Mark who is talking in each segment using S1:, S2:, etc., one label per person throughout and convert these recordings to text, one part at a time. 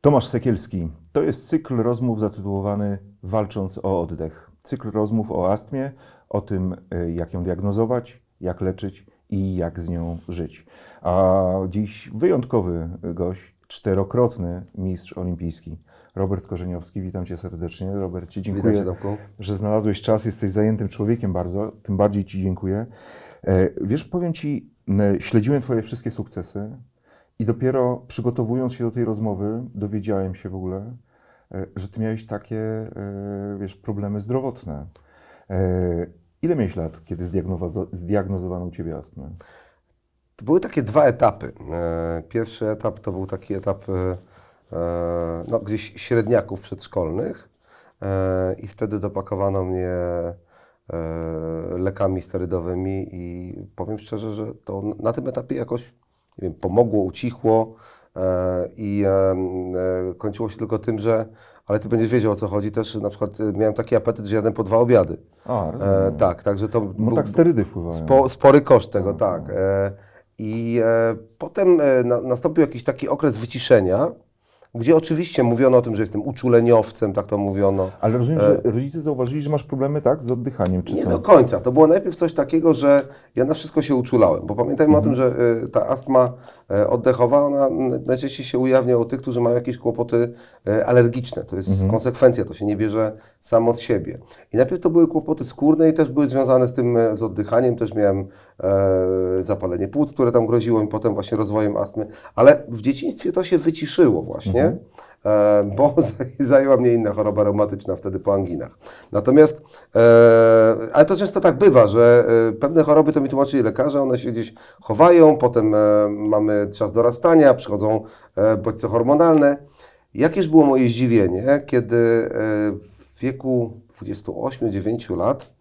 S1: Tomasz Sekielski. To jest cykl rozmów zatytułowany Walcząc o oddech. Cykl rozmów o astmie, o tym, y, jak ją diagnozować, jak leczyć i jak z nią żyć. A dziś wyjątkowy gość, czterokrotny mistrz olimpijski, Robert Korzeniowski. Witam cię serdecznie. Robert, ci dziękuję,
S2: cię,
S1: że znalazłeś czas. Jesteś zajętym człowiekiem bardzo, tym bardziej ci dziękuję. E, Wiesz, powiem ci, śledziłem twoje wszystkie sukcesy i dopiero przygotowując się do tej rozmowy, dowiedziałem się w ogóle, e, że ty miałeś takie, e, wiesz, problemy zdrowotne. E, Ile miałeś lat, kiedy zdiagnozo- zdiagnozowano u ciebie astmę?
S2: To były takie dwa etapy. Pierwszy etap to był taki etap no, gdzieś średniaków przedszkolnych i wtedy dopakowano mnie lekami sterydowymi i powiem szczerze, że to na tym etapie jakoś nie wiem, pomogło, ucichło e, i e, kończyło się tylko tym, że ale ty będziesz wiedział o co chodzi też, na przykład e, miałem taki apetyt, że jadłem po dwa obiady.
S1: A,
S2: E, tak, także to
S1: No
S2: był-
S1: tak sterydy wpływają.
S2: Spo, spory koszt tego, tak. E, I e, potem na, nastąpił jakiś taki okres wyciszenia, gdzie oczywiście mówiono o tym, że jestem uczuleniowcem, tak to mówiono.
S1: Ale rozumiem, że rodzice zauważyli, że masz problemy, tak, z oddychaniem, czy
S2: Nie
S1: co?
S2: do końca. To było najpierw coś takiego, że ja na wszystko się uczulałem, bo pamiętajmy o tym, że y, ta astma y, oddechowa, ona najczęściej się ujawnia u tych, którzy mają jakieś kłopoty y, alergiczne. To jest konsekwencja, to się nie bierze samo z siebie. I najpierw to były kłopoty skórne i też były związane z tym, e, z oddychaniem. Też miałem e, zapalenie płuc, które tam groziło mi potem właśnie rozwojem astmy. Ale w dzieciństwie to się wyciszyło właśnie. E, bo zaj- zajęła mnie inna choroba reumatyczna wtedy po anginach. Natomiast, e, ale to często tak bywa, że e, pewne choroby to mi tłumaczyli lekarze, one się gdzieś chowają, potem e, mamy czas dorastania, przychodzą e, bodźce hormonalne. Jakież było moje zdziwienie, kiedy e, w wieku 28-9 lat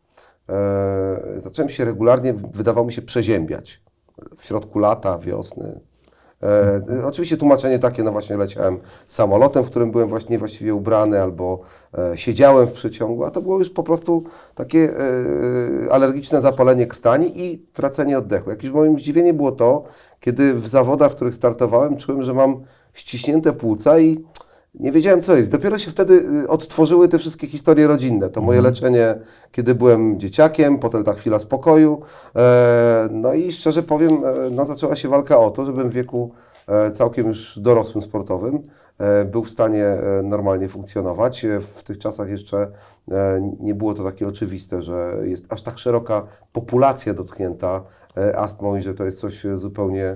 S2: e, zacząłem się regularnie, wydawało mi się, przeziębiać. W środku lata, wiosny, E, oczywiście tłumaczenie takie, no właśnie leciałem samolotem, w którym byłem właśnie właściwie ubrany, albo e, siedziałem w przyciągu, a to było już po prostu takie e, alergiczne zapalenie krtani i tracenie oddechu. Jakieś moim zdziwienie było to, kiedy w zawodach, w których startowałem, czułem, że mam ściśnięte płuca i nie wiedziałem co jest. Dopiero się wtedy y, odtworzyły te wszystkie historie rodzinne. To moje leczenie, kiedy byłem dzieciakiem, potem ta chwila spokoju. E, no i szczerze powiem, e, no zaczęła się walka o to, żebym w wieku e, całkiem już dorosłym sportowym był w stanie normalnie funkcjonować. W tych czasach jeszcze nie było to takie oczywiste, że jest aż tak szeroka populacja dotknięta astmą i że to jest coś zupełnie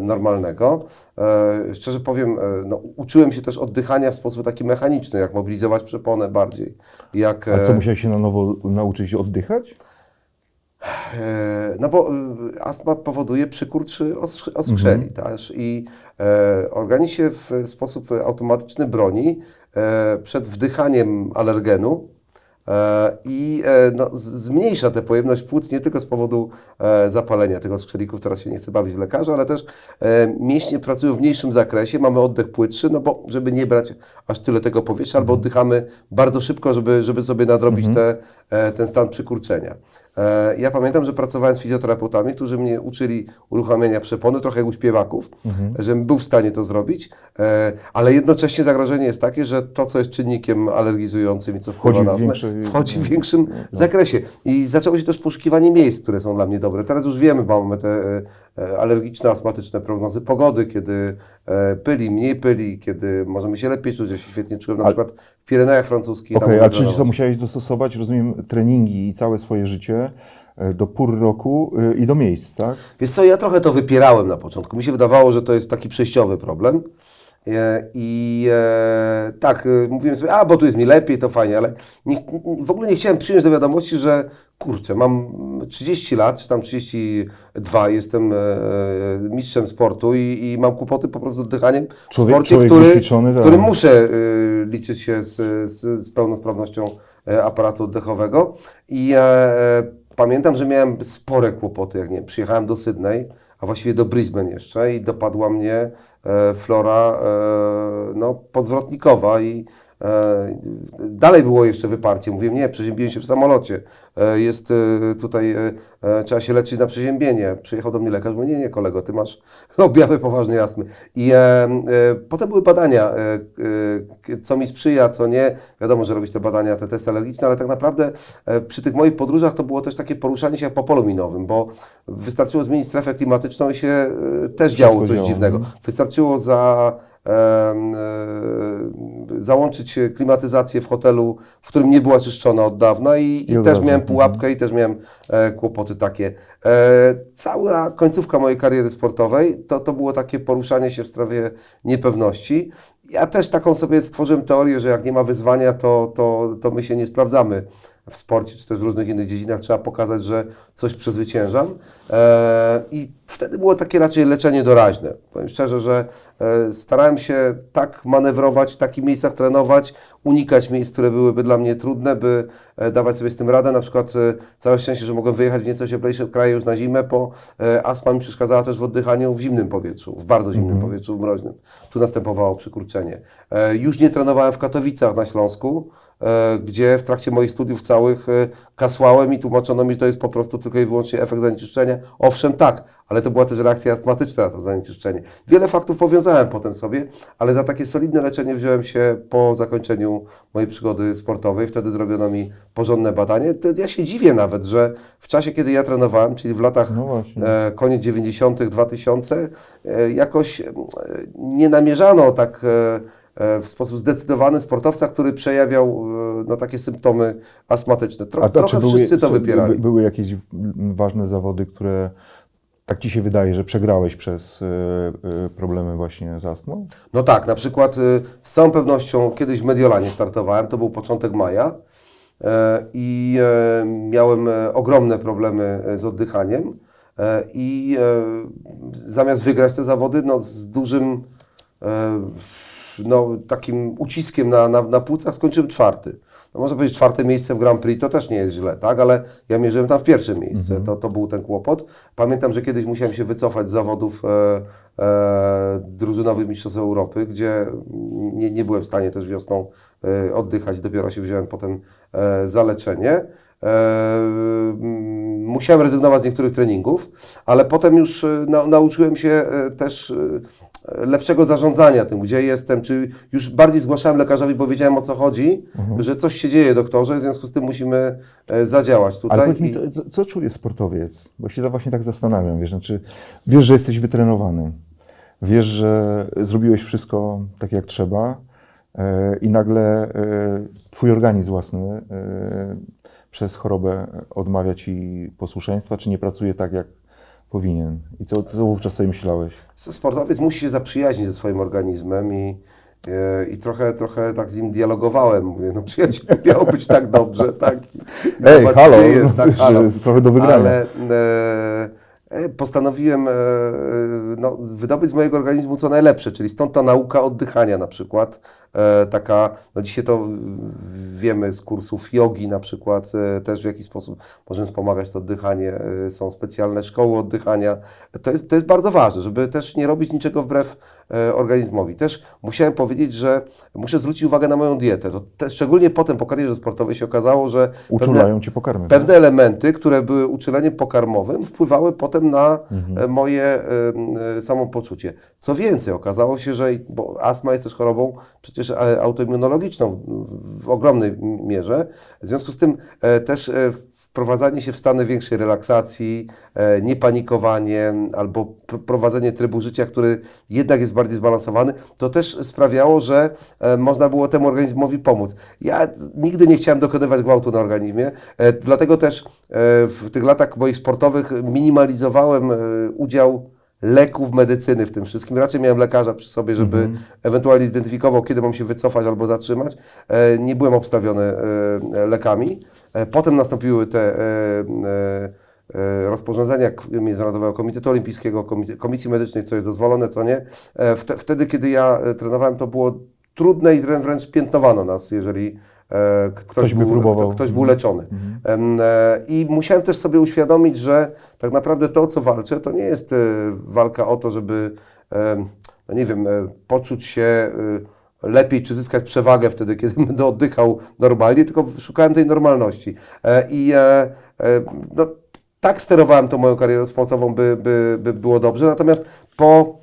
S2: normalnego. E, Szczerze powiem, e, no, uczyłem się też oddychania w sposób taki mechaniczny, jak mobilizować przeponę bardziej. Jak,
S1: A co,
S2: e,
S1: musiałeś się na nowo nauczyć oddychać?
S2: E, No bo astma powoduje przykurcz oskrzy- oskrzeli, też i e, organizm się w sposób automatyczny broni e, przed wdychaniem alergenu e, i e, no, zmniejsza tę pojemność płuc nie tylko z powodu e, zapalenia tych oskrzelików, teraz się nie chcę bawić lekarza, ale też e, mięśnie pracują w mniejszym zakresie, mamy oddech płytszy, no bo żeby nie brać aż tyle tego powietrza, albo oddychamy bardzo szybko, żeby, żeby sobie nadrobić te, e, ten stan przykurczenia. E, Ja pamiętam, że pracowałem z fizjoterapeutami, którzy mnie uczyli uruchamiania przepony, trochę jak u śpiewaków, żebym był w stanie to zrobić, e, ale jednocześnie zagrożenie jest takie, że to, co jest czynnikiem alergizującym i co
S1: Wchodzi w większe-
S2: wchodzi w większym zakresie. I zaczęło się też poszukiwanie miejsc, które są dla mnie dobre. Teraz już wiemy, bo mamy te e, alergiczne, astmatyczne prognozy pogody, kiedy pyli, mniej pyli, kiedy możemy się lepiej czuć. Ja się świetnie czułem na
S1: A-
S2: przykład w Pirenejach francuskich.
S1: Okej,
S2: tam
S1: a czyli co, musiałeś dostosować, rozumiem, treningi i całe swoje życie e, do pór roku e, i do miejsc, tak?
S2: Wiesz co, ja trochę to wypierałem na początku. Mi się wydawało, że to jest taki przejściowy problem. E, I e, tak, e, mówiłem sobie, a bo tu jest mi lepiej, to fajnie, ale nie, w ogóle nie chciałem przyjąć do wiadomości, że kurczę, mam 30 lat, czy tam 32, jestem e, mistrzem sportu i, i mam kłopoty po prostu z oddychaniem w
S1: Człowiek-
S2: sporcie,
S1: człowiek
S2: który,
S1: wyćwiczony, tak.
S2: który muszę e, liczyć się z, z, z pełnosprawnością aparatu oddechowego. I pamiętam, że miałem spore kłopoty, jak nie przyjechałem do Sydney, a właściwie do Brisbane jeszcze i dopadła mnie flora e, no, podzwrotnikowa i E, dalej było jeszcze wyparcie. Mówiłem, nie, przeziębiłem się w samolocie. E, jest e, tutaj, e, e, trzeba się leczyć na przeziębienie. Przyjechał do mnie lekarz, mówi, nie, nie kolego, ty masz objawy poważnej astmy. I e, e, potem były badania, e, e, co mi sprzyja, co nie. Wiadomo, że robić te badania, te testy alergiczne, ale tak naprawdę e, przy tych moich podróżach to było też takie poruszanie się po polu minowym, bo wystarczyło zmienić strefę klimatyczną i się e, też działo coś
S1: działo,
S2: dziwnego.
S1: mhm.
S2: Wystarczyło za, e, załączyć klimatyzację w hotelu, w którym nie była czyszczona od dawna i, i, też miałem
S1: mhm.
S2: pułapkę i też miałem e, kłopoty takie. E, cała końcówka mojej kariery sportowej to, to było takie poruszanie się w strefie niepewności. Ja też taką sobie stworzyłem teorię, że jak nie ma wyzwania, to, to, to my się nie sprawdzamy w sporcie, czy też w różnych innych dziedzinach. Trzeba pokazać, że coś przezwyciężam. E, I wtedy było takie raczej leczenie doraźne. Powiem szczerze, że e, starałem się tak manewrować, w takich miejscach trenować, unikać miejsc, które byłyby dla mnie trudne, by e, dawać sobie z tym radę. Na przykład całe szczęście, że mogłem wyjechać w nieco cieplejsze kraje już na zimę, bo astma mi przeszkadzała też w oddychaniu w zimnym powietrzu, w bardzo zimnym powietrzu, w mroźnym. Tu następowało przykurczenie. Już nie trenowałem w Katowicach na Śląsku, gdzie w trakcie moich studiów całych e, kasłałem i tłumaczono mi, że to jest po prostu tylko i wyłącznie efekt zanieczyszczenia. Owszem, tak, ale to była też reakcja astmatyczna na to zanieczyszczenie. Wiele faktów powiązałem potem sobie, ale za takie solidne leczenie wziąłem się po zakończeniu mojej przygody sportowej. Wtedy zrobiono mi porządne badanie. Ja się dziwię nawet, że w czasie, kiedy ja trenowałem, czyli w latach
S1: No
S2: e, koniec 90., 2000, e, jakoś e, nie namierzano tak e, e, w sposób zdecydowany sportowca, który przejawiał e, no, takie symptomy astmatyczne. Tro, trochę wszyscy to wypierali.
S1: By, były jakieś ważne zawody, które tak ci się wydaje, że przegrałeś przez e, e, problemy właśnie z astmą?
S2: No tak, na przykład z całą pewnością kiedyś w Mediolanie startowałem, to był początek maja e, i e, miałem e, ogromne problemy e, z oddychaniem e, i e, zamiast wygrać te zawody, no z dużym e, no, takim uciskiem na, na, na płucach skończyłem czwarty. No może powiedzieć czwarte miejsce w Grand Prix, to też nie jest źle, tak? Ale ja mierzyłem tam w pierwsze miejsce, to, to był ten kłopot. Pamiętam, że kiedyś musiałem się wycofać z zawodów e, e, drużynowych Mistrzostw Europy, gdzie nie, nie byłem w stanie też wiosną e, oddychać, dopiero się wziąłem potem e, za leczenie. E, mm, musiałem rezygnować z niektórych treningów, ale potem już e, na, nauczyłem się e, też e, lepszego zarządzania tym, gdzie jestem, czy już bardziej zgłaszałem lekarzowi, bo wiedziałem o co chodzi, że coś się dzieje doktorze, w związku z tym musimy e, zadziałać tutaj.
S1: Ale powiedz mi, co, co, czuje sportowiec? Bo się to właśnie tak zastanawiam, wiesz, znaczy, wiesz, że jesteś wytrenowany, wiesz, że zrobiłeś wszystko tak jak trzeba e, i nagle e, twój organizm własny e, przez chorobę odmawia ci posłuszeństwa, czy nie pracuje tak jak powinien. I co, co wówczas sobie myślałeś?
S2: Sportowiec musi się zaprzyjaźnić ze swoim organizmem i, e, i trochę, trochę tak z nim dialogowałem. Mówię, no przyjaciel, miało być tak dobrze, tak? I,
S1: Ej,
S2: zobacz,
S1: halo,
S2: jest, tak, halo.
S1: jest trochę do wygrania.
S2: Ale e, postanowiłem e, no, wydobyć z mojego organizmu co najlepsze, czyli stąd ta nauka oddychania na przykład. E, taka, no dzisiaj to wiemy z kursów jogi na przykład, e, też w jaki sposób możemy wspomagać to oddychanie. E, są specjalne szkoły oddychania. To jest, to jest bardzo ważne, żeby też nie robić niczego wbrew e, organizmowi. Też musiałem powiedzieć, że muszę zwrócić uwagę na moją dietę. To te, szczególnie potem po karierze sportowej się okazało, że pewne,
S1: Uczulają cię pokarmy.
S2: pewne elementy, które były uczuleniem pokarmowym, wpływały potem na e, moje e, samopoczucie. Co więcej, okazało się, że, bo astma jest też chorobą przecież e, autoimmunologiczną w, w ogromnej mierze, w związku z tym też e, wprowadzanie się w stany większej relaksacji, e, niepanikowanie albo pr- prowadzenie trybu życia, który jednak jest bardziej zbalansowany, to też sprawiało, że e, można było temu organizmowi pomóc. Ja nigdy nie chciałem dokonywać gwałtu na organizmie, e, dlatego też w tych latach moich sportowych minimalizowałem udział leków, medycyny w tym wszystkim. Raczej miałem lekarza przy sobie, żeby ewentualnie zidentyfikował, kiedy mam się wycofać albo zatrzymać. Nie byłem obstawiony lekami. E, Potem nastąpiły te e, e, rozporządzenia Międzynarodowego Komitetu Olimpijskiego, Komisji Medycznej, co jest dozwolone, co nie. Wte- Wtedy, kiedy ja trenowałem, to było trudne i wrę- wręcz piętnowano nas, jeżeli ktoś,
S1: Ktoś by
S2: był,
S1: próbował.
S2: kto- ktoś był leczony. E, I musiałem też sobie uświadomić, że tak naprawdę to, o co walczę, to nie jest walka o to, żeby, no nie wiem, poczuć się lepiej, czy zyskać przewagę wtedy, kiedy będę oddychał normalnie, tylko szukałem tej normalności. E, I e, e, no, tak sterowałem tą moją karierę sportową, by, by, by było dobrze. Natomiast po,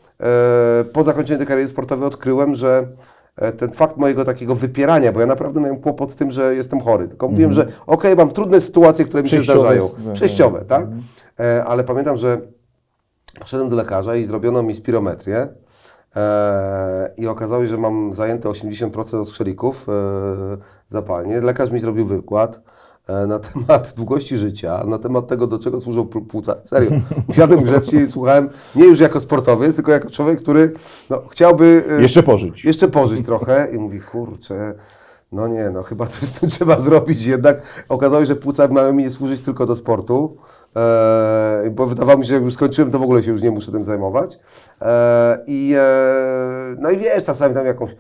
S2: po zakończeniu tej kariery sportowej odkryłem, że ten fakt mojego takiego wypierania, bo ja naprawdę miałem kłopot z tym, że jestem chory. Tylko mówiłem, że okej, mam trudne sytuacje, które mi się zdarzają.
S1: no,
S2: Przejściowe, tak? E, ale pamiętam, że poszedłem do lekarza i zrobiono mi spirometrię. E, I okazało się, że mam zajęte 80% oskrzelików e, zapalnie. Lekarz mi zrobił wykład e, na temat długości życia, na temat tego, do czego służą pł- płuca. Serio. Jadłem grzecznie i słuchałem, nie już jako sportowiec, tylko jako człowiek, który no, chciałby e,
S1: Jeszcze pożyć.
S2: jeszcze pożyć trochę i mówi, kurczę, no nie, no chyba coś z tym trzeba zrobić jednak. Okazało się, że płuca mają mi nie służyć tylko do sportu, e, bo wydawało mi się, że jak już skończyłem, to w ogóle się już nie muszę tym zajmować. E, I e, no i wiesz, czasami tam jakąś,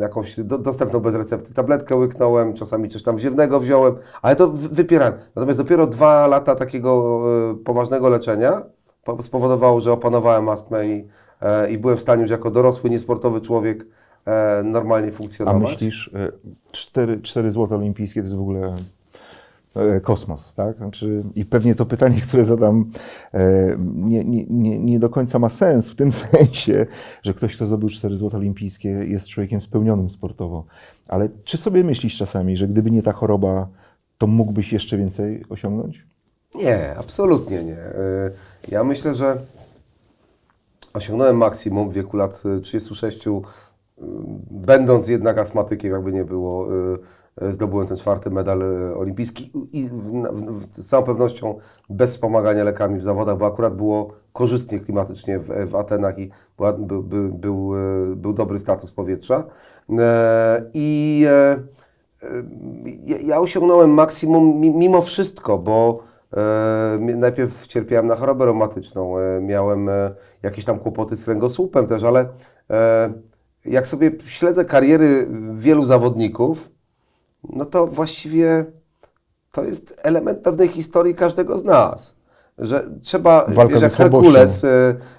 S2: jakąś do, dostępną bez recepty tabletkę łyknąłem, czasami coś tam ziewnego wziąłem, ale to wy- wypierałem. Natomiast dopiero dwa lata takiego poważnego leczenia po- spowodowało, że opanowałem astmę i, i byłem w stanie już jako dorosły, niesportowy człowiek normalnie
S1: A
S2: funkcjonować.
S1: myślisz, e, cztery, cztery złote olimpijskie to jest w ogóle kosmos, tak? Znaczy, I pewnie to pytanie, które zadam, e, nie, nie, nie, do końca ma sens w tym sensie, że ktoś, kto zdobył cztery złote olimpijskie, jest człowiekiem spełnionym sportowo. Ale czy sobie myślisz czasami, że gdyby nie ta choroba, to mógłbyś jeszcze więcej osiągnąć?
S2: Nie, absolutnie nie. Y, Ja myślę, że osiągnąłem maksimum w wieku lat y, 36, y, będąc jednak astmatykiem, jakby nie było. Y, Zdobyłem ten czwarty medal y, olimpijski i w, w, z całą pewnością bez wspomagania lekami w zawodach, bo akurat było korzystnie klimatycznie w, w Atenach i była, by, by, był, y, był dobry status powietrza. E, I e, ja, osiągnąłem maksimum mi- mimo wszystko, bo e, najpierw cierpiałem na chorobę reumatyczną, e, miałem e, jakieś tam kłopoty z kręgosłupem też, ale e, jak sobie śledzę kariery wielu zawodników, no to właściwie to jest element pewnej historii każdego z nas. Że trzeba,
S1: Walka
S2: wiesz, jak. Herkules, e,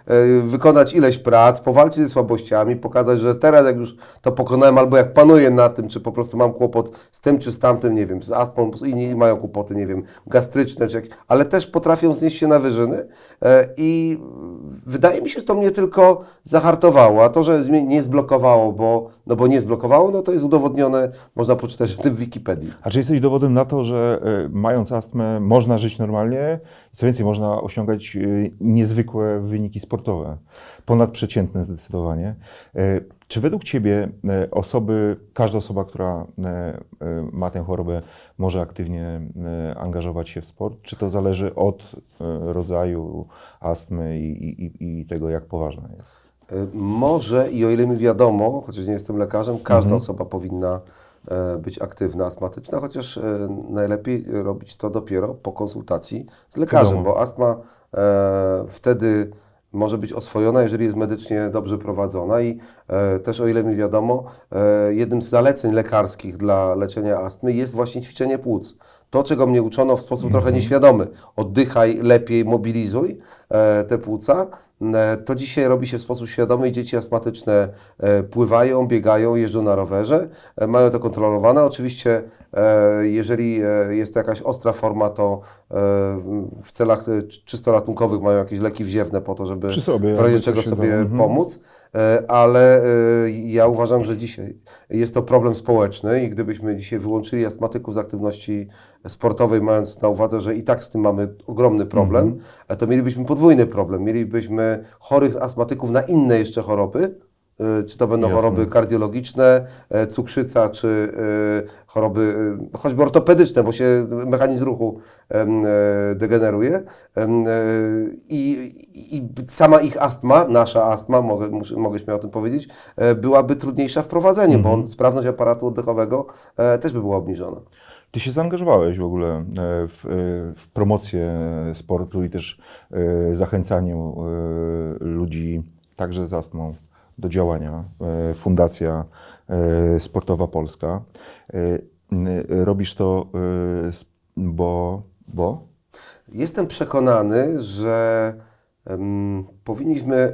S2: e, wykonać ileś prac, powalczyć ze słabościami, pokazać, że teraz jak już to pokonałem, albo jak panuję na tym, czy po prostu mam kłopot z tym, czy z tamtym, nie wiem, z astmą, inni mają kłopoty, nie wiem, gastryczne, czy jak, ale też potrafią znieść się na wyżyny e, i wydaje mi się, że to mnie tylko zahartowało, a to, że mnie nie zblokowało, bo, no bo nie zblokowało, no to jest udowodnione, można poczytać o tym w Wikipedii.
S1: A czy jesteś dowodem na to, że e, mając astmę można żyć normalnie? Co więcej, można osiągać e, niezwykłe wyniki sportowe, ponadprzeciętne zdecydowanie. E, Czy według Ciebie e, osoby, każda osoba, która e, ma tę chorobę, może aktywnie angażować się w sport? Czy to zależy od rodzaju astmy i, i, i tego, jak poważna jest?
S2: Y, Może i o ile mi wiadomo, chociaż nie jestem lekarzem, każda osoba powinna być aktywna, astmatyczna, chociaż e, najlepiej robić to dopiero po konsultacji z lekarzem, bo astma e, wtedy może być oswojona, jeżeli jest medycznie dobrze prowadzona i e, też o ile mi wiadomo, e, jednym z zaleceń lekarskich dla leczenia astmy jest właśnie ćwiczenie płuc. To, czego mnie uczono w sposób trochę nieświadomy, oddychaj lepiej, mobilizuj e, te płuca, E, To dzisiaj robi się w sposób świadomy i dzieci astmatyczne e, pływają, biegają, jeżdżą na rowerze, e, mają to kontrolowane. Oczywiście, e, jeżeli e, jest to jakaś ostra forma, to e, w celach e, czysto ratunkowych mają jakieś leki wziewne po to, żeby
S1: sobie,
S2: w razie czego sobie.
S1: Mhm.
S2: pomóc. E, Ale e, ja uważam, że dzisiaj jest to problem społeczny i gdybyśmy dzisiaj wyłączyli astmatyków z aktywności sportowej, mając na uwadze, że i tak z tym mamy ogromny problem,
S1: Mhm.
S2: e, to mielibyśmy podwójny problem. Mielibyśmy chorych astmatyków na inne jeszcze choroby, e, czy to będą
S1: Jasne.
S2: choroby kardiologiczne, e, cukrzyca, czy e, choroby choćby ortopedyczne, bo się mechanizm ruchu degeneruje. I, I sama ich astma, nasza astma, mogę, mogę śmiało o tym powiedzieć, e, byłaby trudniejsza w prowadzeniu,
S1: Mhm.
S2: bo sprawność aparatu oddechowego e, też by była obniżona.
S1: Ty się zaangażowałeś w ogóle e, w, w promocję sportu i też zachęcaniu ludzi, także z astmą, do działania. E, Fundacja e, Sportowa Polska. E, Robisz to, bo, bo?
S2: Jestem przekonany, że em, powinniśmy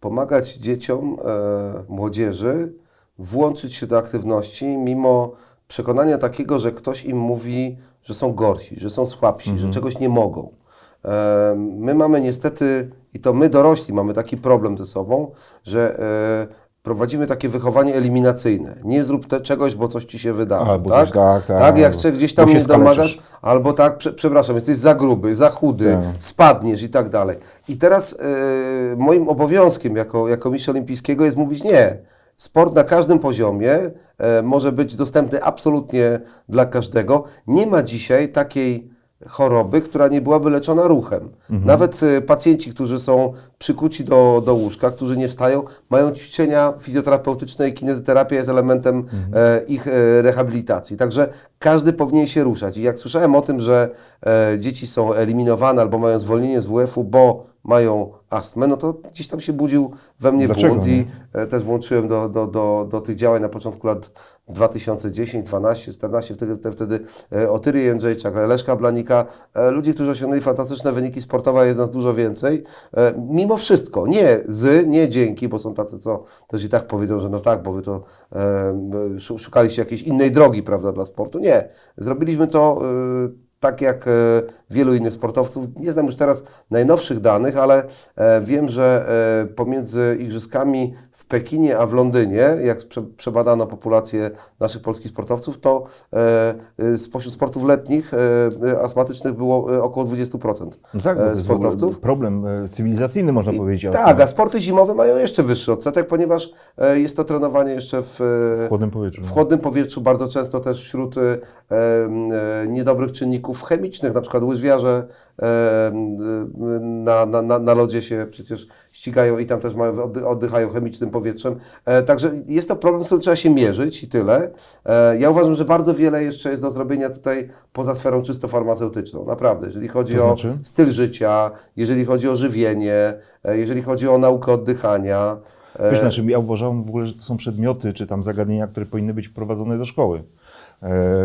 S2: pomagać dzieciom, młodzieży włączyć się do aktywności, mimo przekonania takiego, że ktoś im mówi, że są gorsi, że są słabsi, że czegoś nie mogą. My mamy niestety, i to my dorośli mamy taki problem ze sobą, że e, prowadzimy takie wychowanie eliminacyjne. Nie zrób te, czegoś, bo coś ci się wydarzy.
S1: A, bo
S2: tak?
S1: coś- tak, tak.
S2: tak, jak gdzieś tam
S1: się
S2: nie domagasz, albo tak, prze, przepraszam, jesteś za gruby, za chudy,
S1: Tak.
S2: spadniesz i tak dalej. I teraz e, moim obowiązkiem jako, jako mistrza olimpijskiego jest mówić nie. Sport na każdym poziomie e, może być dostępny absolutnie dla każdego. Nie ma dzisiaj takiej choroby, która nie byłaby leczona ruchem. Nawet e, pacjenci, którzy są przykuci do, do łóżka, którzy nie wstają, mają ćwiczenia fizjoterapeutyczne i kinezoterapia jest elementem e, ich e, rehabilitacji. Także każdy powinien się ruszać. I jak słyszałem o tym, że e, dzieci są eliminowane albo mają zwolnienie z WF-u, bo mają astmę, no to gdzieś tam się budził we mnie
S1: Dlaczego
S2: błąd i e, też włączyłem do, do, do, do tych działań na początku lat 2010, 12, 14, wtedy, te- wtedy e, Otyry Jędrzejczak, Leszka Blanika, e, ludzi, którzy osiągnęli fantastyczne wyniki sportowe, jest nas dużo więcej. E, Mimo wszystko, nie z, nie dzięki, bo są tacy, co też i tak powiedzą, że no tak, bo wy to e, szu- szukaliście jakiejś innej drogi, prawda, dla sportu. Nie, zrobiliśmy to e, tak jak e, wielu innych sportowców. Nie znam już teraz najnowszych danych, ale e, wiem, że e, pomiędzy igrzyskami w Pekinie a w Londynie, jak prze, przebadano populację naszych polskich sportowców, to e, e, spośród sportów letnich e, astmatycznych było około 20%
S1: No tak,
S2: sportowców.
S1: problem cywilizacyjny, można powiedzieć.
S2: Tak, a sporty zimowe mają jeszcze wyższy odsetek, ponieważ jest to trenowanie jeszcze w,
S1: w chłodnym powietrzu.
S2: w chłodnym powietrzu, bardzo często też wśród niedobrych czynników chemicznych, na przykład łyżwiarze na, na, na, na lodzie się przecież ścigają i tam też mają, oddy- oddychają chemicznym powietrzem. E, także jest to problem, z którym trzeba się mierzyć i tyle. E, ja uważam, że bardzo wiele jeszcze jest do zrobienia tutaj poza sferą czysto farmaceutyczną. Naprawdę, jeżeli chodzi
S1: To
S2: o
S1: znaczy?
S2: styl życia, jeżeli chodzi o żywienie, e, jeżeli chodzi o naukę oddychania.
S1: Wiesz, znaczy, ja uważam w ogóle, że to są przedmioty, czy tam zagadnienia, które powinny być wprowadzone do szkoły.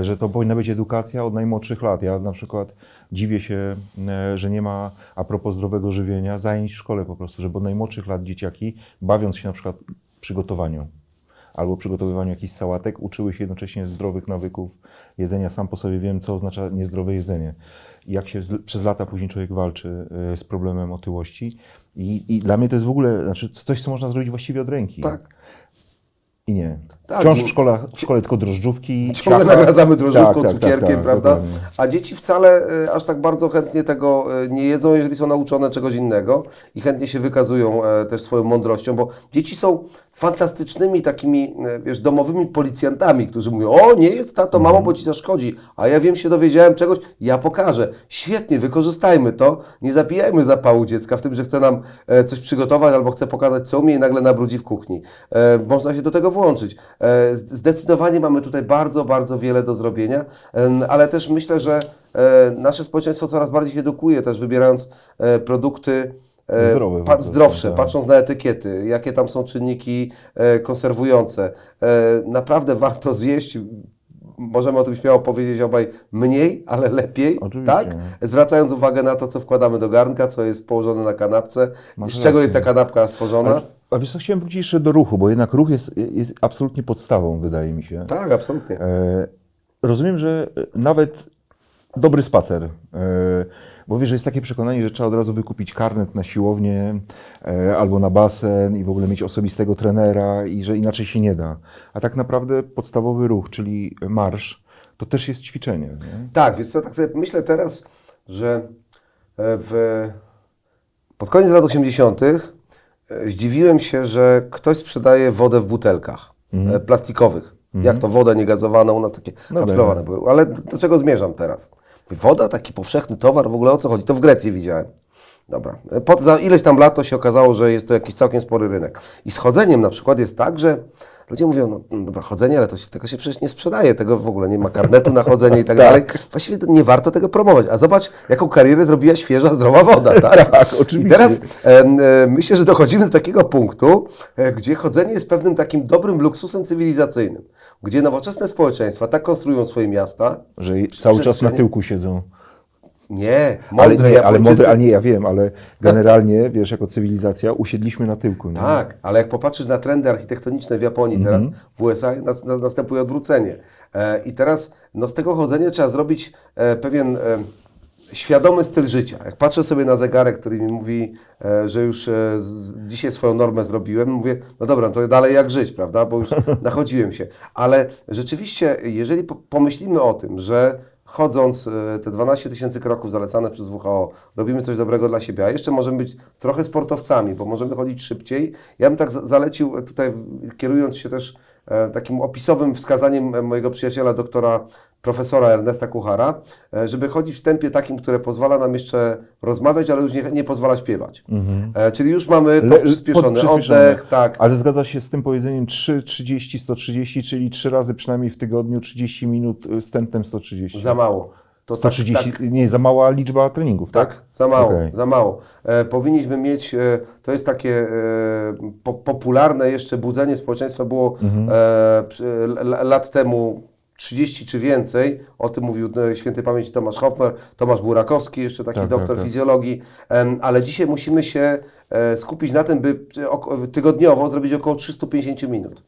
S1: Że to powinna być edukacja od najmłodszych lat. Ja na przykład dziwię się, e, że nie ma, a propos zdrowego żywienia, zajęć w szkole po prostu, żeby od najmłodszych lat dzieciaki, bawiąc się na przykład przygotowaniu albo przygotowywaniu jakichś sałatek, uczyły się jednocześnie zdrowych nawyków jedzenia. Sam po sobie wiem, co oznacza niezdrowe jedzenie. Jak się z, przez lata później człowiek walczy e, z problemem otyłości. I, I dla mnie to jest w ogóle znaczy coś, co można zrobić właściwie od ręki.
S2: Tak.
S1: I nie.
S2: Tak,
S1: Wciąż w szkole, w szkole tylko drożdżówki.
S2: Ciągle
S1: ciasta.
S2: nagradzamy drożdżówką,
S1: Tak, tak, tak,
S2: cukierkiem,
S1: tak,
S2: prawda?
S1: dokładnie.
S2: A dzieci wcale e, aż tak bardzo chętnie tego e, nie jedzą, jeżeli są nauczone czegoś innego i chętnie się wykazują e, też swoją mądrością, bo dzieci są fantastycznymi takimi, e, wiesz, domowymi policjantami, którzy mówią, o nie jedz tato, mamo, bo ci zaszkodzi, a ja wiem, się dowiedziałem czegoś, ja pokażę. Świetnie, wykorzystajmy to, nie zabijajmy zapału dziecka w tym, że chce nam e, coś przygotować albo chce pokazać, co umie i nagle nabrudzi w kuchni. E, Można się do tego włączyć. E, Zdecydowanie mamy tutaj bardzo, bardzo wiele do zrobienia, ale też myślę, że e, nasze społeczeństwo coraz bardziej się edukuje, też wybierając e, produkty
S1: Zdrowe po
S2: pa, zdrowsze,
S1: tak.
S2: patrząc na etykiety, jakie tam są czynniki konserwujące. Naprawdę warto zjeść, możemy o tym śmiało powiedzieć obaj, mniej, ale lepiej,
S1: Oczywiście.
S2: tak? Zwracając uwagę na to, co wkładamy do garnka, co jest położone na kanapce,
S1: Masz
S2: z czego
S1: rację.
S2: jest ta kanapka stworzona.
S1: Ale, a wiesz co, chciałem wrócić jeszcze do ruchu, bo jednak ruch jest, jest absolutnie podstawą, wydaje mi się.
S2: Tak, absolutnie.
S1: E, rozumiem, że e, nawet dobry spacer, e, bo wiesz, że jest takie przekonanie, że trzeba od razu wykupić karnet na siłownię e, albo na basen i w ogóle mieć osobistego trenera i że inaczej się nie da. A tak naprawdę podstawowy ruch, czyli marsz, to też jest ćwiczenie. Nie?
S2: Tak, więc co, tak sobie myślę teraz, że e, w, pod koniec lat 80. e, zdziwiłem się, że ktoś sprzedaje wodę w butelkach e, plastikowych. Jak to woda niegazowana, u nas takie
S1: No
S2: kapslowane
S1: tak.
S2: były. Ale do czego zmierzam teraz? Woda, taki powszechny towar, w ogóle o co chodzi? To w Grecji widziałem. Dobra. Za ileś tam lat to się okazało, że jest to jakiś całkiem spory rynek. I z chodzeniem na przykład jest tak, że ludzie mówią, no mm, dobra, chodzenie, ale to się, tego się przecież nie sprzedaje, tego w ogóle nie ma karnetu na chodzenie i tak dalej. Właściwie to nie warto tego promować. A zobacz, jaką karierę zrobiła świeża, zdrowa woda, tak?
S1: Tak, oczywiście.
S2: I teraz em, e, myślę, że dochodzimy do takiego punktu, e, gdzie chodzenie jest pewnym takim dobrym luksusem cywilizacyjnym, gdzie nowoczesne społeczeństwa tak konstruują swoje miasta,
S1: Że cały czas na tyłku siedzą.
S2: Nie,
S1: Ale
S2: mądre
S1: nie, ale mądre, ale nie, ja wiem, ale generalnie, wiesz, jako cywilizacja usiedliśmy na tyłku. Nie?
S2: Tak, ale jak popatrzysz na trendy architektoniczne w Japonii teraz, w USA nas, nas, następuje odwrócenie. E, I teraz no, z tego chodzenia trzeba zrobić e, pewien e, świadomy styl życia. Jak patrzę sobie na zegarek, który mi mówi, e, że już e, dzisiaj swoją normę zrobiłem, mówię, no dobra, no to dalej jak żyć, prawda, bo już nachodziłem się. Ale rzeczywiście, jeżeli po, pomyślimy o tym, że chodząc e, te 12 tysięcy kroków zalecane przez WHO, robimy coś dobrego dla siebie, a jeszcze możemy być trochę sportowcami, bo możemy chodzić szybciej. Ja bym tak za- zalecił e, tutaj, kierując się też e, takim opisowym wskazaniem mojego przyjaciela, doktora profesora Ernesta Kuchara, e, żeby chodzić w tempie takim, które pozwala nam jeszcze rozmawiać, ale już nie, nie pozwala śpiewać. E, Czyli już mamy to
S1: Le-
S2: przyspieszony oddech, tak.
S1: Ale zgadza się z tym powiedzeniem 3, 30, 130, czyli 3 razy przynajmniej w tygodniu 30 minut z tętnem 130.
S2: Za mało. To tak-
S1: 130,
S2: tak-
S1: nie, za mała liczba treningów, tak?
S2: Tak, za mało,
S1: Okej.
S2: za mało. E, powinniśmy mieć, e, to jest takie e, po, popularne jeszcze budzenie społeczeństwa było
S1: Mhm.
S2: e, przy, l, lat temu 30 czy więcej, o tym mówił e, święty pamięci Tomasz Hopfer, Tomasz Burakowski, jeszcze taki
S1: Tak,
S2: doktor
S1: tak, tak.
S2: fizjologii, ale dzisiaj musimy się e, skupić na tym, by e, tygodniowo zrobić około 350 minut.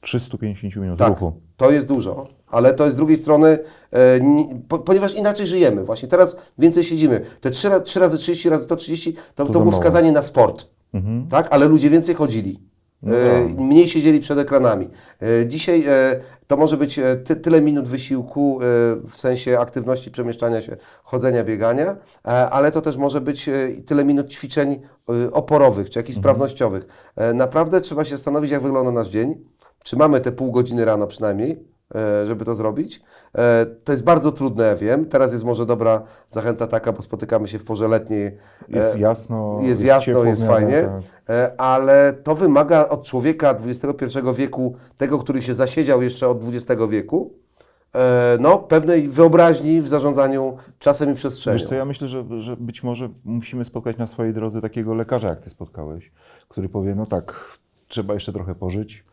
S1: 350 minut
S2: Tak,
S1: ruchu.
S2: to jest dużo, ale to jest z drugiej strony, e, ni- po, ponieważ inaczej żyjemy. Właśnie teraz więcej siedzimy. Te 3, ra- 3 razy 30 razy 130 to, to,
S1: za
S2: było
S1: mało.
S2: wskazanie na sport. Tak, ale ludzie więcej chodzili.
S1: No
S2: E,
S1: tak.
S2: mniej siedzieli przed ekranami. E, dzisiaj to może być e, ty, tyle minut wysiłku e, w sensie aktywności przemieszczania się, chodzenia, biegania, e, ale to też może być tyle minut ćwiczeń oporowych czy jakichś sprawnościowych. E, naprawdę trzeba się zastanowić, jak wygląda nasz dzień. Czy mamy te pół godziny rano przynajmniej, żeby to zrobić? E, To jest bardzo trudne, wiem. Teraz jest może dobra zachęta taka, bo spotykamy się w porze letniej.
S1: Jest
S2: E,
S1: jasno,
S2: jest jasno,
S1: ciepło
S2: jest fajnie,
S1: tak.
S2: e, ale to wymaga od człowieka XXI wieku, tego, który się zasiedział jeszcze od XX wieku, e, no, pewnej wyobraźni w zarządzaniu czasem i przestrzenią.
S1: Wiesz co, ja myślę, że, że być może musimy spotkać na swojej drodze takiego lekarza, jak ty spotkałeś, który powie, no tak, trzeba jeszcze trochę pożyć,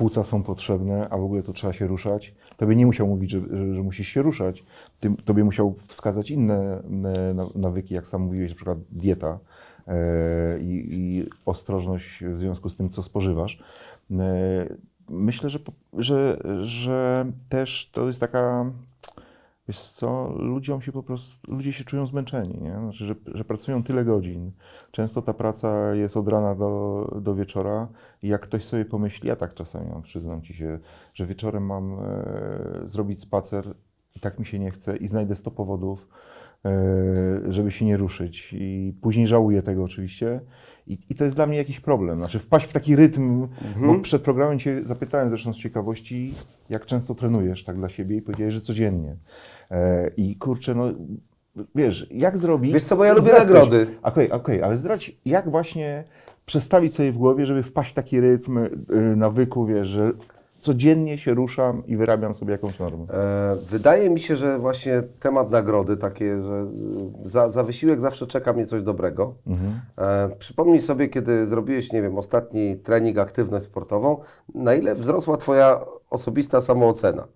S1: płuca są potrzebne, a w ogóle to trzeba się ruszać. Tobie nie musiał mówić, że, że, że musisz się ruszać, Ty, tobie musiał wskazać inne na- nawyki, jak sam mówiłeś, na przykład dieta e, i, i ostrożność w związku z tym, co spożywasz. E, Myślę, że, że, że też to jest taka Wiesz co, ludziom się po prostu, ludzie się czują zmęczeni, nie? Znaczy, że, że pracują tyle godzin. Często ta praca jest od rana do, do wieczora i jak ktoś sobie pomyśli, ja tak czasami mam, przyznam Ci się, że wieczorem mam e, zrobić spacer i tak mi się nie chce i znajdę 100 powodów, e, żeby się nie ruszyć i później żałuję tego oczywiście. I, I to jest dla mnie jakiś problem, znaczy wpaść w taki rytm, bo przed programem Cię zapytałem zresztą z ciekawości, jak często trenujesz tak dla siebie i powiedziałeś, że codziennie. E, I kurczę, no wiesz, jak zrobić...
S2: Wiesz co, bo ja lubię nagrody.
S1: Okej, okej, ale zdradź, jak właśnie przestawić sobie w głowie, żeby wpaść w taki rytm y, nawyku, wiesz, że codziennie się ruszam i wyrabiam sobie jakąś normę.
S2: E, Wydaje mi się, że właśnie temat nagrody, takie, że za, za wysiłek zawsze czeka mnie coś dobrego. E, przypomnij sobie, kiedy zrobiłeś, nie wiem, ostatni trening, aktywność sportową, na ile wzrosła Twoja osobista samoocena.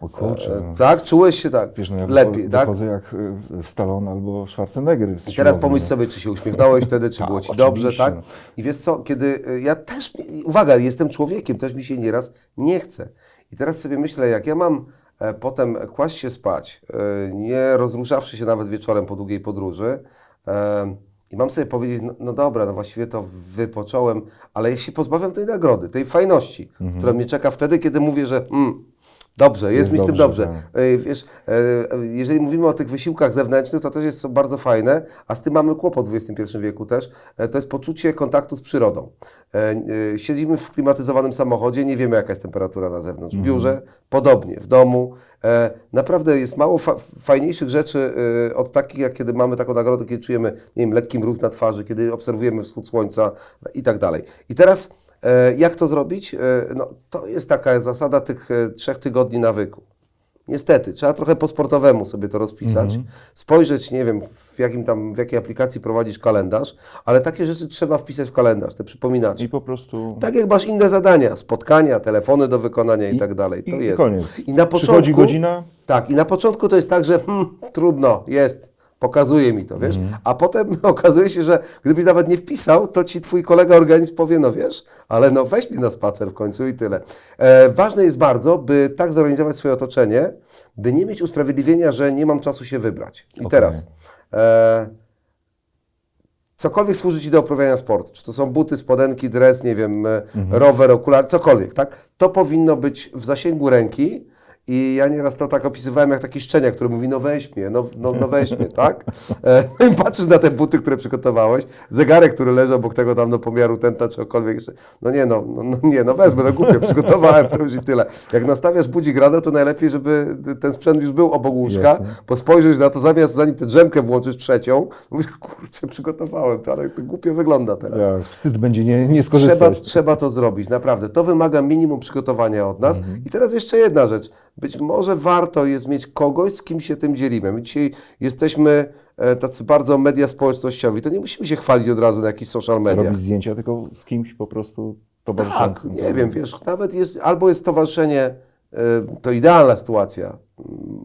S1: O kurczę,
S2: E,
S1: no.
S2: tak? Czułeś się tak
S1: Wiesz, no ja
S2: lepiej,
S1: wycho-
S2: tak?
S1: wychodzę jak y, Stallone albo Schwarzenegger
S2: I teraz
S1: siłowni,
S2: pomyśl
S1: no.
S2: sobie, czy się uśmiechnąłeś wtedy, czy
S1: Tak,
S2: było Ci dobrze,
S1: oczywiście,
S2: tak?
S1: no.
S2: I wiesz co, kiedy y, ja też, uwaga, jestem człowiekiem, też mi się nieraz nie chce. I teraz sobie myślę, jak ja mam e, potem kłaść się spać, e, nie rozruszawszy się nawet wieczorem po długiej podróży, e, i mam sobie powiedzieć, no, no dobra, no właściwie to wypocząłem, ale ja się pozbawiam tej nagrody, tej fajności,
S1: Mhm.
S2: która mnie czeka wtedy, kiedy mówię, że mm, dobrze, jest,
S1: Jest
S2: mi z tym
S1: dobrze,
S2: dobrze.
S1: tak.
S2: E, Wiesz, e, jeżeli mówimy o tych wysiłkach zewnętrznych, to też jest to bardzo fajne, a z tym mamy kłopot w XXI wieku też. E, To jest poczucie kontaktu z przyrodą. Siedzimy w klimatyzowanym samochodzie, nie wiemy jaka jest temperatura na zewnątrz. W biurze podobnie, w domu. Naprawdę jest mało fa fajniejszych rzeczy od takich, jak kiedy mamy taką nagrodę, kiedy czujemy, nie wiem, lekki mróz na twarzy, kiedy obserwujemy wschód słońca i tak dalej. I teraz jak to zrobić? E, No, to jest taka zasada tych e, trzech tygodni nawyku. Niestety, trzeba trochę po sportowemu sobie to rozpisać,
S1: Mhm.
S2: spojrzeć, nie wiem, w, jakim tam, w jakiej aplikacji prowadzisz kalendarz, ale takie rzeczy trzeba wpisać w kalendarz, te przypominacze.
S1: I po prostu...
S2: Tak jak masz inne zadania, spotkania, telefony do wykonania i, tak dalej, to
S1: i
S2: jest.
S1: koniec.
S2: I na
S1: Przychodzi
S2: początku,
S1: godzina,
S2: Tak, i na początku to jest tak, że hmm, trudno, jest, pokazuje mi to, wiesz?
S1: Mhm.
S2: A potem okazuje się, że gdybyś nawet nie wpisał, to ci twój kolega organizm powie, no wiesz, ale no weź mnie na spacer w końcu i tyle. E, ważne jest bardzo, by tak zorganizować swoje otoczenie, by nie mieć usprawiedliwienia, że nie mam czasu się wybrać. I
S1: Okej.
S2: teraz, e, cokolwiek służy Ci do uprawiania sportu, czy to są buty, spodenki, dres, nie wiem, e, rower, okulary, cokolwiek, tak? To powinno być w zasięgu ręki i ja nieraz to tak opisywałem jak taki szczeniak, który mówi, no weź mnie, no, no, no weź mnie, tak? E, patrzysz na te buty, które przygotowałeś, zegarek, który leży obok tego tam do pomiaru tęta, czy cokolwiek jeszcze, no nie, no, no, no nie, no wezmę, no głupio, przygotowałem to już i tyle. Jak nastawiasz budzik rano, to najlepiej, żeby ten sprzęt już był obok łóżka,
S1: Jasne.
S2: bo spojrzysz na to, zamiast zanim tę drzemkę włączysz trzecią, mówisz, kurczę, przygotowałem to, ale to głupio wygląda teraz.
S1: Ja, wstyd będzie nie, nie
S2: Trzeba,
S1: skorzystać.
S2: trzeba to zrobić, naprawdę. To wymaga minimum przygotowania od nas. I teraz jeszcze jedna rzecz. Być może warto jest mieć kogoś, z kim się tym dzielimy. My dzisiaj jesteśmy e, tacy bardzo media społecznościowi. To nie musimy się chwalić od razu na jakichś social mediach.
S1: Robić zdjęcia, tylko z kimś po prostu
S2: Tak,
S1: towarzyszącym.
S2: nie wiem, wiesz, nawet jest, albo jest stowarzyszenie, to idealna sytuacja,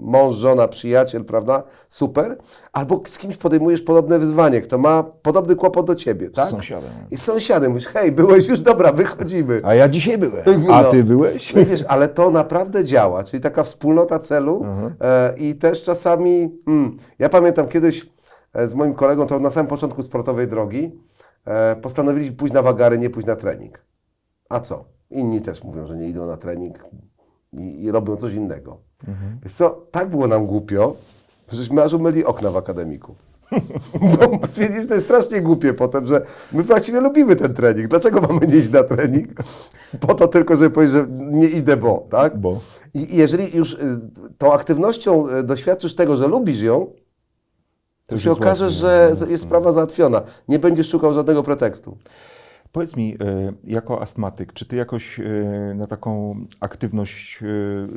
S2: mąż, żona, przyjaciel, prawda, super, albo z kimś podejmujesz podobne wyzwanie, kto ma podobny kłopot do ciebie, tak?
S1: Z sąsiadem.
S2: I z sąsiadem mówisz, hej, byłeś już, dobra, wychodzimy.
S1: A ja dzisiaj byłem. A
S2: No.
S1: ty byłeś?
S2: No wiesz, ale to naprawdę działa, czyli taka wspólnota celu e, i też czasami, mm, ja pamiętam kiedyś e, z moim kolegą, to na samym początku sportowej drogi, e, postanowiliśmy pójść na wagary, nie pójść na trening. A co? Inni też mówią, że nie idą na trening i, i robią coś innego. Wiesz co, tak było nam głupio, żeśmy aż umyli okna w akademiku. Bo stwierdziliśmy, że to jest strasznie głupie potem, że my właściwie lubimy ten trening. Dlaczego mamy nie iść na trening? Po to tylko, żeby powiedzieć, że nie idę, bo, tak?
S1: Bo.
S2: I jeżeli już y, tą aktywnością y, doświadczysz tego, że lubisz ją, to
S1: już
S2: się okaże,
S1: łatwiej.
S2: że z- jest sprawa załatwiona. Nie będziesz szukał żadnego pretekstu.
S1: Powiedz mi, e, jako astmatyk, czy ty jakoś e, na taką aktywność e,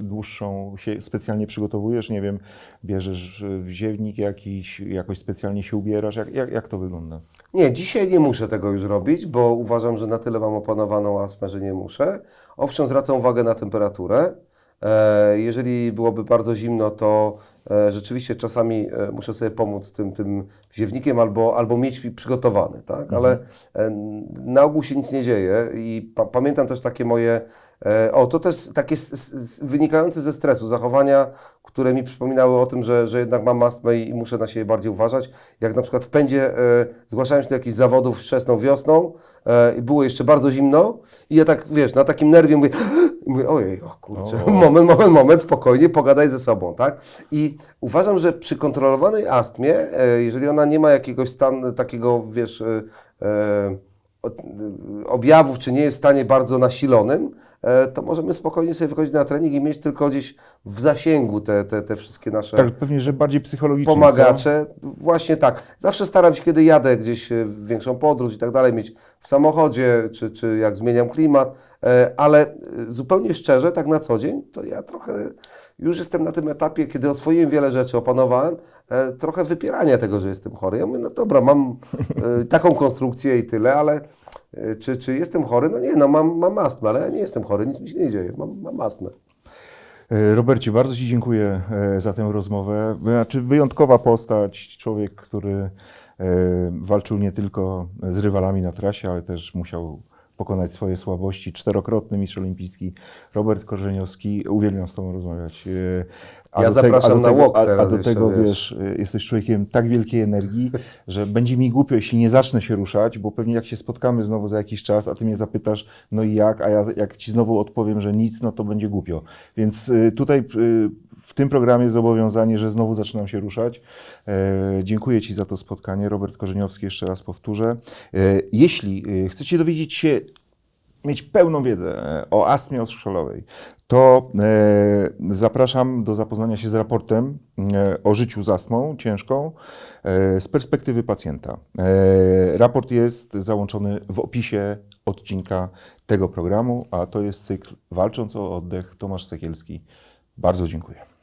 S1: dłuższą się specjalnie przygotowujesz? Nie wiem, bierzesz wziewnik jakiś, jakoś specjalnie się ubierasz? Jak, jak, jak to wygląda?
S2: Nie, dzisiaj nie muszę tego już robić, bo uważam, że na tyle mam opanowaną astmę, że nie muszę. Owszem, zwracam uwagę na temperaturę. Jeżeli byłoby bardzo zimno, to rzeczywiście czasami e, muszę sobie pomóc tym, tym wziewnikiem albo, albo mieć przygotowany, tak? Ale e, na ogół się nic nie dzieje i pa, pamiętam też takie moje, e, o to też takie wynikające ze stresu, zachowania, które mi przypominały o tym, że, że jednak mam astmę i, muszę na siebie bardziej uważać. Jak na przykład w pędzie e, zgłaszałem się do jakichś zawodów wczesną wiosną e, i było jeszcze bardzo zimno i ja tak, wiesz, na takim nerwie mówię, mówię ojej, o kurczę, moment, moment, moment, spokojnie, pogadaj ze sobą, tak? I uważam, że przy kontrolowanej astmie, e, jeżeli ona nie ma jakiegoś stanu takiego, wiesz, e, e, objawów, czy nie jest w stanie bardzo nasilonym, e, to możemy spokojnie sobie wychodzić na trening i mieć tylko gdzieś w zasięgu te, te, te wszystkie nasze
S1: Tak, pewnie, że bardziej psychologicznie. co?
S2: pomagacze. Właśnie tak. Zawsze staram się, kiedy jadę gdzieś e, w większą podróż i tak dalej, mieć w samochodzie, czy, czy jak zmieniam klimat, e, ale e, zupełnie szczerze, tak na co dzień, to ja trochę już jestem na tym etapie, kiedy oswoiłem wiele rzeczy, opanowałem, e, trochę wypierania tego, że jestem chory. Ja mówię, no dobra, mam e, taką konstrukcję i tyle, ale e, czy, czy jestem chory? No nie, no mam, mam astmę, ale ja nie jestem chory, nic mi się nie dzieje, mam, mam astmę.
S1: E, Robercie, bardzo Ci dziękuję e, za tę rozmowę. Znaczy, wyjątkowa postać, człowiek, który e, walczył nie tylko z rywalami na trasie, ale też musiał pokonać swoje słabości. Czterokrotny mistrz olimpijski Robert Korzeniowski. Uwielbiam z Tobą rozmawiać. A
S2: Ja
S1: tego-
S2: zapraszam
S1: do
S2: na
S1: tego-
S2: walk
S1: a- A do tego,
S2: wiesz.
S1: wiesz, jesteś człowiekiem tak wielkiej energii, że będzie mi głupio, jeśli nie zacznę się ruszać, bo pewnie jak się spotkamy znowu za jakiś czas, a ty mnie zapytasz, no i jak, a ja jak ci znowu odpowiem, że nic, no to będzie głupio. Więc y, tutaj y, w tym programie zobowiązanie, że znowu zaczynam się ruszać. E, Dziękuję Ci za to spotkanie. Robert Korzeniowski, jeszcze raz powtórzę. E, Jeśli y, chcecie dowiedzieć się mieć pełną wiedzę e, o astmie ostrzolowej, to e, zapraszam do zapoznania się z raportem e, o życiu z astmą ciężką e, z perspektywy pacjenta. E, raport jest załączony w opisie odcinka tego programu, a to jest cykl Walcząc o oddech Tomasz Sekielski. Bardzo dziękuję.